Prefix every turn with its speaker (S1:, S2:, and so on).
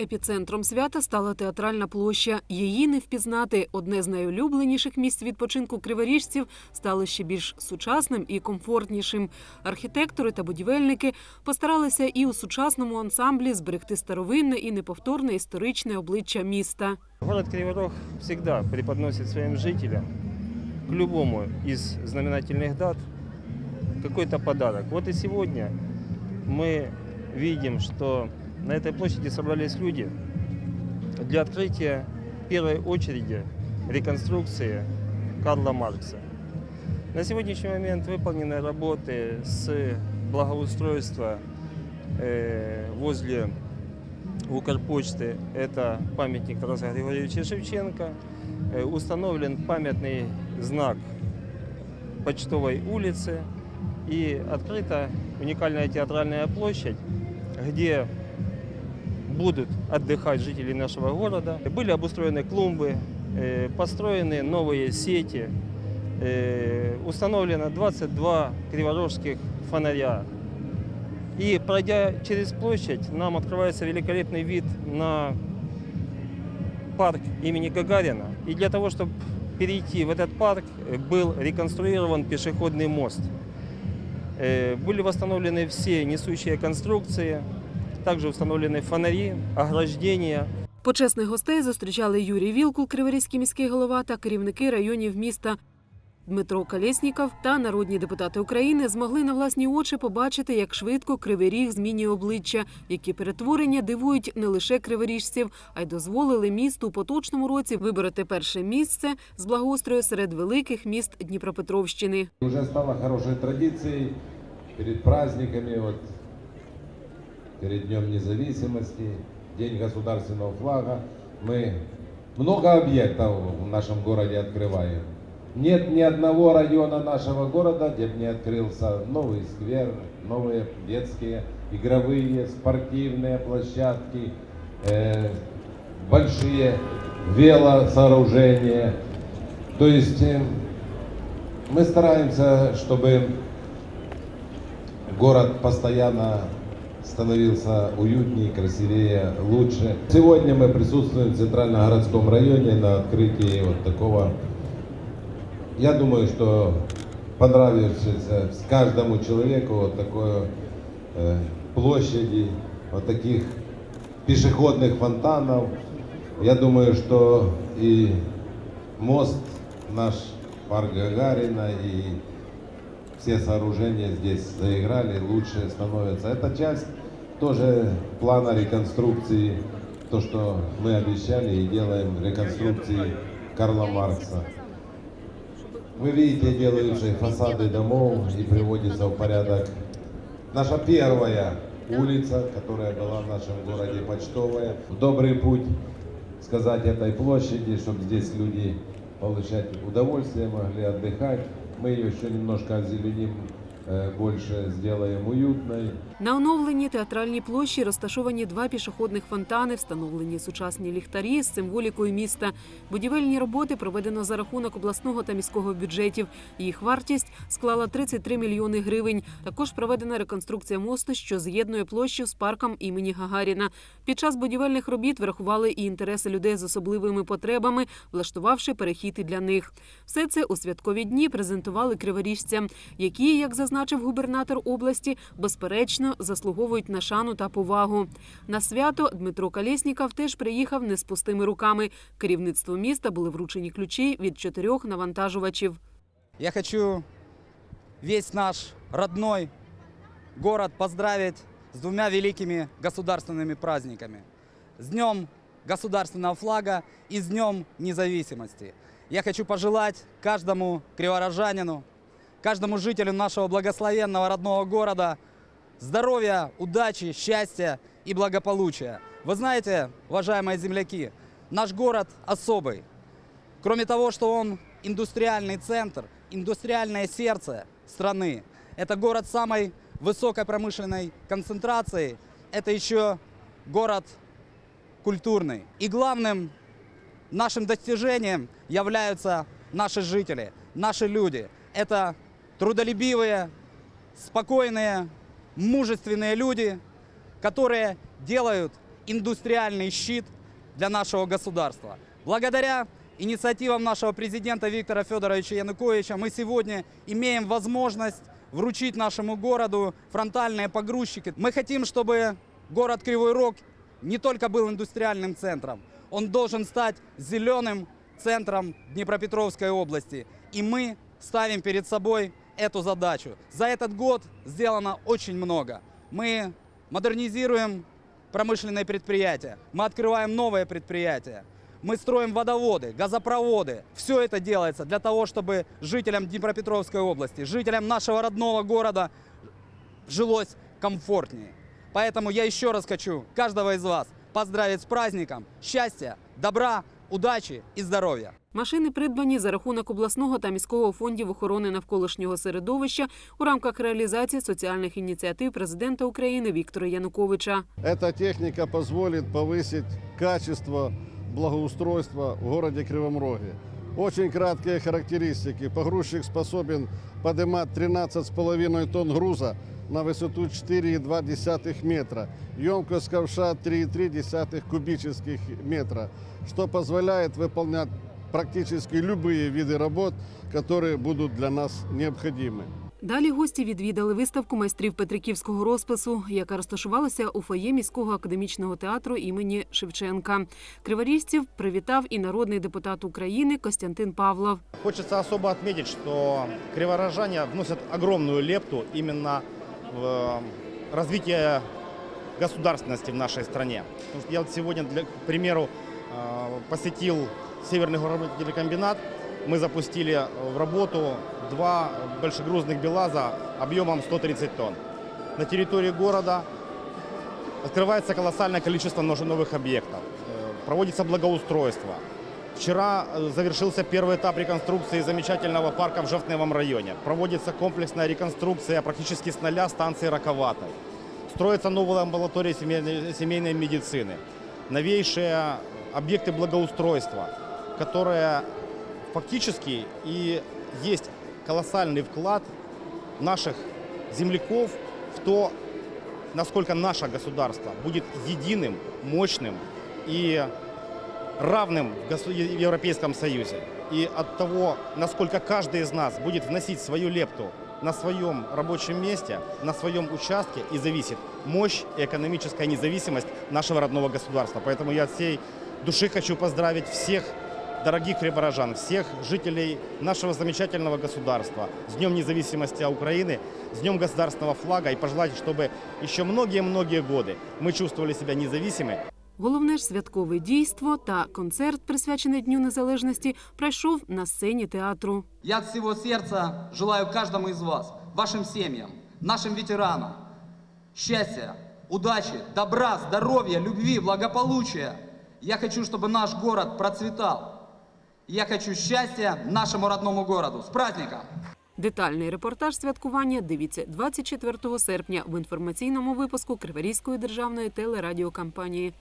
S1: Епіцентром свята стала театральна площа. Її не впізнати. Одне з найулюбленіших місць відпочинку криворіжців стало ще більш сучасним і комфортнішим. Архітектори та будівельники постаралися і у сучасному ансамблі зберегти старовинне і неповторне історичне обличчя міста.
S2: Город Криворог всегда преподносит своим жителям к любому из знаменательных дат какой-то подарок. Вот и сегодня мы видим, что на этой площади собрались люди для открытия первой очереди реконструкции Карла Маркса. На сегодняшний момент выполнены работы с благоустройства э, возле Укрпочты – это памятник Тараса Григорьевича Шевченко. Э, Установлен памятный знак Почтовой улицы. И открыта уникальная театральная площадь, где будут отдыхать жители нашего города. Были обустроены клумбы, э, построены новые сети, э, установлено 22 криворожских фонаря. И пройдя через площадь, нам открывается великолепный вид на парк имени Гагарина. И для того, чтобы перейти в этот парк, был реконструирован пешеходный мост. Э, Были восстановлены все несущие конструкции, также установлены фонари, ограждения,
S1: Почесних гостей зустрічали Юрій Вілкул, Криворізький міський голова та керівники районів міста. Дмитро Колєсніков та народні депутати України змогли на власні очі побачити, як швидко Кривий Ріг змінює обличчя, які перетворення дивують не лише криворіжців, а й дозволили місту у поточному році вибороти перше місце з благоустрою серед великих міст Дніпропетровщини.
S3: Уже стало хорошей традицией перед праздниками, вот, перед Днем независимости, День государственного флага. Мы много объектов в нашем городе открываем. Нет ни одного района нашего города, где бы не открылся новый сквер, новые детские, игровые, спортивные площадки, э, большие велосооружения. То есть э, мы стараемся, чтобы город постоянно становился уютнее, красивее, лучше. Сегодня мы присутствуем в Центральногородском районе на открытии вот такого, я думаю, что понравившееся каждому человеку вот такой э, площади, вот таких пешеходных фонтанов. Я думаю, что и мост наш, парк Гагарина и все сооружения здесь заиграли, лучше становятся. Это часть тоже плана реконструкции, то, что мы обещали и делаем реконструкции Карла Маркса. Вы видите, делаются фасады домов и приводится в порядок наша первая улица, которая была в нашем городе Почтовая. Добрый путь сказать этой площади, чтобы здесь люди получать удовольствие, могли отдыхать. Мы ее еще немножко озеленим, э, больше сделаем уютной.
S1: На оновленій театральній площі розташовані два пішохідних фонтани, встановлені сучасні ліхтарі з символікою міста. Будівельні роботи проведено за рахунок обласного та міського бюджетів. Їх вартість склала 33 мільйони гривень. Також проведена реконструкція мосту, що з'єднує площу з парком імені Гагаріна. Під час будівельних робіт врахували і інтереси людей з особливими потребами, влаштувавши перехід для них. Все це у святкові дні презентували криворіжцям, які, як зазначив губернатор області, безперечно заслуговують на шану та повагу. На свято Дмитро Калєсніков теж приїхав не з пустими руками. Керівництву міста були вручені ключі від чотирьох навантажувачів.
S4: Я хочу весь наш родной город поздравить с двумя великими государственными праздниками. С Днем государственного флага и с Днем независимости. Я хочу пожелать каждому криворожанину, каждому жителю нашего благословенного родного города здоровья, удачи, счастья и благополучия. Вы знаете, уважаемые земляки, наш город особый. Кроме того, что он индустриальный центр, индустриальное сердце страны, это город самой высокой промышленной концентрации, это еще город культурный. И главным нашим достижением являются наши жители, наши люди. Это трудолюбивые, спокойные, мужественные люди, которые делают индустриальный щит для нашего государства. Благодаря инициативам нашего президента Виктора Федоровича Януковича мы сегодня имеем возможность вручить нашему городу фронтальные погрузчики. Мы хотим, чтобы город Кривой Рог не только был индустриальным центром, он должен стать зеленым центром Днепропетровской области. И мы ставим перед собой эту задачу. За этот год сделано очень много. Мы модернизируем промышленные предприятия, мы открываем новые предприятия, мы строим водоводы, газопроводы. Все это делается для того, чтобы жителям Днепропетровской области, жителям нашего родного города жилось комфортнее. Поэтому я еще раз хочу каждого из вас поздравить с праздником. Счастья, добра, удачи и здоров'я.
S1: Машини придбані за рахунок обласного та міського фондів охорони навколишнього середовища у рамках реалізації соціальних ініціатив президента України Віктора Януковича.
S5: Эта техника позволит повысить качество благоустройства в городе Кривом Роге. Очень краткие характеристики. Погрузчик способен поднимать 13,5 тонн груза на высоту 4,2 метра. Емкость ковша 3,3 кубических метра, что позволяет выполнять практически любые виды работ, которые будут для нас необходимы.
S1: Далі гості відвідали виставку майстрів Петриківського розпису, яка розташувалася у фоє міського академічного театру імені Шевченка. Криворіжців привітав і народний депутат України Костянтин Павлов.
S6: Хочется особо отметить, что криворожане вносят огромную лепту именно в э, развитие государственности в нашей стране. Потому что я вот сегодня, для, к примеру, э, посетил Северный городной телекомбинат. Мы запустили в работу два большегрузных БелАЗа объемом 130 тонн. На территории города открывается колоссальное количество новых объектов. Э, Проводится благоустройство. Вчера э, завершился первый этап реконструкции замечательного парка в Жовтневом районе. Проводится комплексная реконструкция практически с нуля станции Раковатой. Строится новая амбулатория семейной, семейной медицины. Новейшие объекты благоустройства, которые фактически и есть колоссальный вклад наших земляков в то, насколько наше государство будет единым, мощным и равным в Европейском Союзе. И от того, насколько каждый из нас будет вносить свою лепту на своем рабочем месте, на своем участке, и зависит мощь и экономическая независимость нашего родного государства. Поэтому я от всей души хочу поздравить всех дорогих криворожан, всех жителей нашего замечательного государства с Днем независимости Украины, с Днем государственного флага и пожелать, чтобы еще многие-многие годы мы чувствовали себя независимыми,
S1: Головне ж святкове дійство та концерт, присвячений Дню Незалежності, пройшов на сцені театру.
S4: Я от всего сердца желаю каждому из вас, вашим семьям, нашим ветеранам счастья, удачи, добра, здоровья, любви, благополучия. Я хочу, чтобы наш город процветал. Я хочу щастя нашому родному городу. С праздником!
S1: Детальний репортаж святкування дивіться 24 серпня в інформаційному випуску Криворізької державної телерадіокампанії.